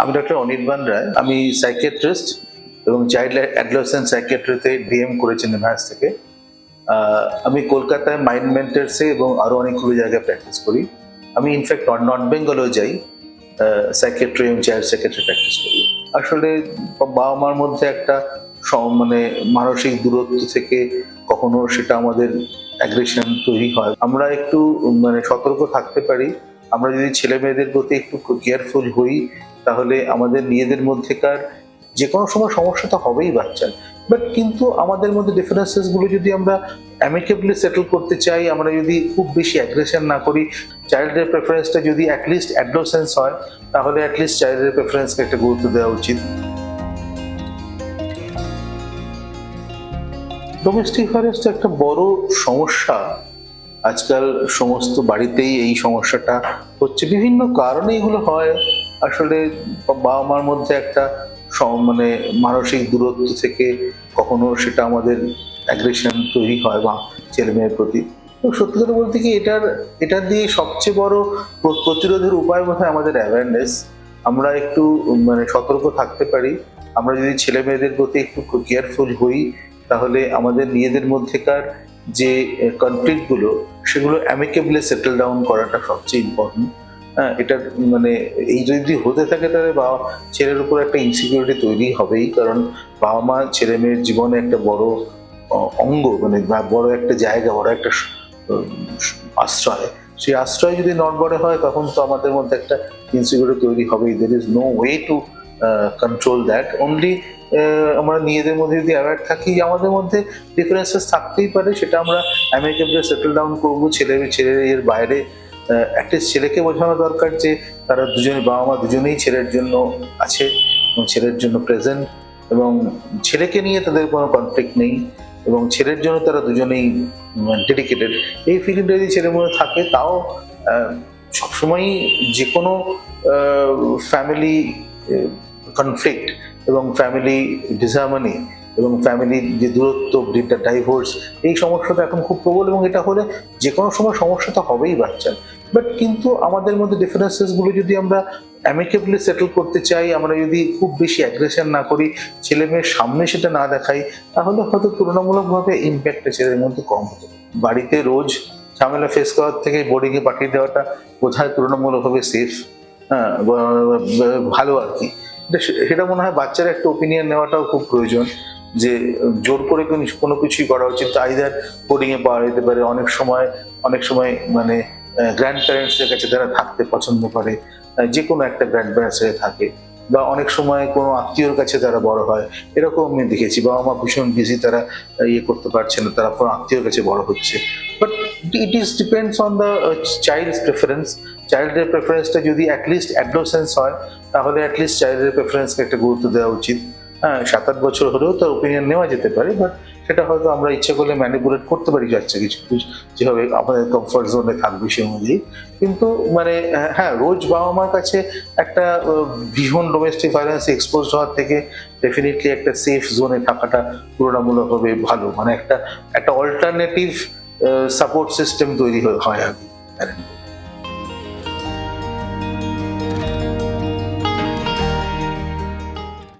আমি ডক্টর অনির্বাণ রায় আমি সাইকিয়াট্রিস্ট এবং চাইল্ড অ্যাডলোসেন্ট সাইকিয়াট্রিতে ডিএম করেছি নিভাস থেকে। আমি কলকাতায় মাইন্ড মেন্টার্সে এবং আরও অনেকগুলো জায়গায় প্র্যাকটিস করি। আমি ইনফ্যাক্ট নর্থ বেঙ্গলেও যাই সাইকিয়াট্রি এবং চাইল্ড সাইকিয়াট্রি প্র্যাকটিস করি। আসলে বাবা মার মধ্যে একটা মানে মানসিক দূরত্ব থেকে কখনো সেটা আমাদের অ্যাগ্রেশন তৈরি হয়। আমরা একটু মানে সতর্ক থাকতে পারি। আমরা যদি ছেলে মেয়েদের প্রতি একটু কেয়ারফুল হই তাহলে আমাদের নিজেদের মধ্যেকার যে কোনো সময় সমস্যা তো হবেই বাচ্চার। বাট কিন্তু আমাদের মধ্যে ডিফারেন্সেসগুলো যদি আমরা অ্যামিকেবলি সেটেল করতে চাই, আমরা যদি খুব বেশি অ্যাগ্রেশন না করি চাইল্ডের প্রেফারেন্সটা যদি অ্যাটলিস্ট অ্যাডলোসেন্স হয়, তাহলে অ্যাটলিস্ট চাইল্ডের প্রেফারেন্সকে একটা গুরুত্ব দেওয়া উচিত। ডোমেস্টিক ভায়োলেন্স একটা বড় সমস্যা। আজকাল সমস্ত বাড়িতেই এই সমস্যাটা হচ্ছে। বিভিন্ন কারণে এগুলো হয়। আসলে বাবা মার মধ্যে একটা মানে মানসিক দূরত্ব থেকে কখনো সেটা আমাদের অ্যাগ্রেশন তৈরি হয় বা ছেলে মেয়ের প্রতি। সত্যি কথা বলতে কি এটার, এটা দিয়ে সবচেয়ে বড় প্রতিরোধের উপায় বোধ আমাদের অ্যাওয়ারনেস আমরা একটু মানে সতর্ক থাকতে পারি। আমরা যদি ছেলে মেয়েদের প্রতি একটু কেয়ারফুল হই, তাহলে আমাদের নিজেদের মধ্যেকার যে কনফ্লিক্টগুলো, সেগুলো অ্যামিকেবলি সেটেল ডাউন করাটা সবচেয়ে ইম্পর্টেন্ট হ্যাঁ এটা মানে এই যদি হতে থাকে তাহলে বাবা, ছেলের উপর একটা ইনসিকিউরিটি তৈরি হবেই। কারণ বাবা মা ছেলে মেয়ের জীবনে একটা বড় অঙ্গ মানে বড় একটা জায়গা, বড় একটা আশ্রয়। সেই আশ্রয় যদি নড়বড়ে হয়, তখন তো আমাদের মধ্যে একটা ইনসিকিউরিটি তৈরি হবেই। There is no way to control that only আমরা নিজেদের মধ্যে যদি অ্যাওয়ার থাকি আমাদের মধ্যে ডিফারেন্সেস থাকতেই পারে, সেটা আমরা অ্যামেরিকাবলি সেটেল ডাউন করব, ছেলে ছেলে এর বাইরে একটা ছেলেকে বোঝানো দরকার যে তারা দুজনে বাবা মা দুজনেই ছেলের জন্য আছে এবং ছেলের জন্য প্রেজেন্ট এবং ছেলেকে নিয়ে তাদের কোনো কনফ্লিক্ট নেই এবং ছেলের জন্য তারা দুজনেই ডেডিকেটেড এই ফিলিংটা যদি ছেলের মধ্যে থাকে, তাও সবসময়ই যে কোনো ফ্যামিলি কনফ্লিক্ট এবং ফ্যামিলি ডিসহার্মনি এবং ফ্যামিলির যে দূরত্ব ডাইভোর্স এই সমস্যাটা এখন খুব প্রবল এবং এটা হলে যে কোনো সময় সমস্যা তো হবেই বাচ্চার বাট কিন্তু আমাদের মধ্যে ডিফারেন্সেসগুলো যদি আমরা অ্যামিকেবলি সেটেল করতে চাই, আমরা যদি খুব বেশি অ্যাগ্রেশন না করি, ছেলে মেয়ের সামনে সেটা না দেখাই, তাহলে হয়তো তুলনামূলকভাবে ইম্প্যাক্টটা ছেলের মধ্যে কম হতো বাড়িতে রোজ ঝামেলা ফেস করার থেকে বোর্ডিংয়ে পাঠিয়ে দেওয়াটা কোথায় তুলনামূলকভাবে সেফ হ্যাঁ ভালো আর কি। সেটা মনে হয় বাচ্চার একটা ওপিনিয়ন নেওয়াটাও খুব প্রয়োজন যে, জোর করে কোনো- কিছুই করা উচিত আইদার বোর্ডিংয়ে পাওয়া যেতে পারে, অনেক সময় অনেক সময় মানে গ্র্যান্ড প্যারেন্টসের কাছে তারা থাকতে পছন্দ করে যে কোনো একটা গ্র্যান্ড প্যারেন্টসের থাকে বা অনেক সময় কোনো আত্মীয়র কাছে তারা বড় হয়, এরকম আমি দেখেছি। বাবা মা ভীষণ বিজি তারা ইয়ে করতে পারছে না, তারা কোনো আত্মীয়র কাছে বড় হচ্ছে। But it is depends on the child's preference চাইল্ডের প্রেফারেন্সটা যদি অ্যাটলিস্ট অ্যাডলোসেন্স হয় তাহলে অ্যাটলিস্ট চাইল্ডের প্রেফারেন্সকে একটা গুরুত্ব দেওয়া উচিত। হ্যাঁ সাত আট বছর হলেও তার ওপিনিয়ন নেওয়া যেতে পারে বাট সেটা হয়তো আমরা ইচ্ছে করলে ম্যানিপুলেট করতে পারি যাচ্ছে কিছু কিছু যেভাবে আমাদের কমফর্ট জোনে থাকবে সে অনুযায়ী। কিন্তু মানে আহ, হ্যাঁ রোজ বাবা মার কাছে একটা ভীষণ ডোমেস্টিক ভায়োলেন্স এক্সপোজ হওয়ার থেকে ডেফিনেটলি একটা সেফ জোনে থাকাটা তুলনামূলকভাবে ভালো। মানে একটা একটা অল্টারনেটিভ সাপোর্ট সিস্টেম তৈরি হয় হয় আর কি।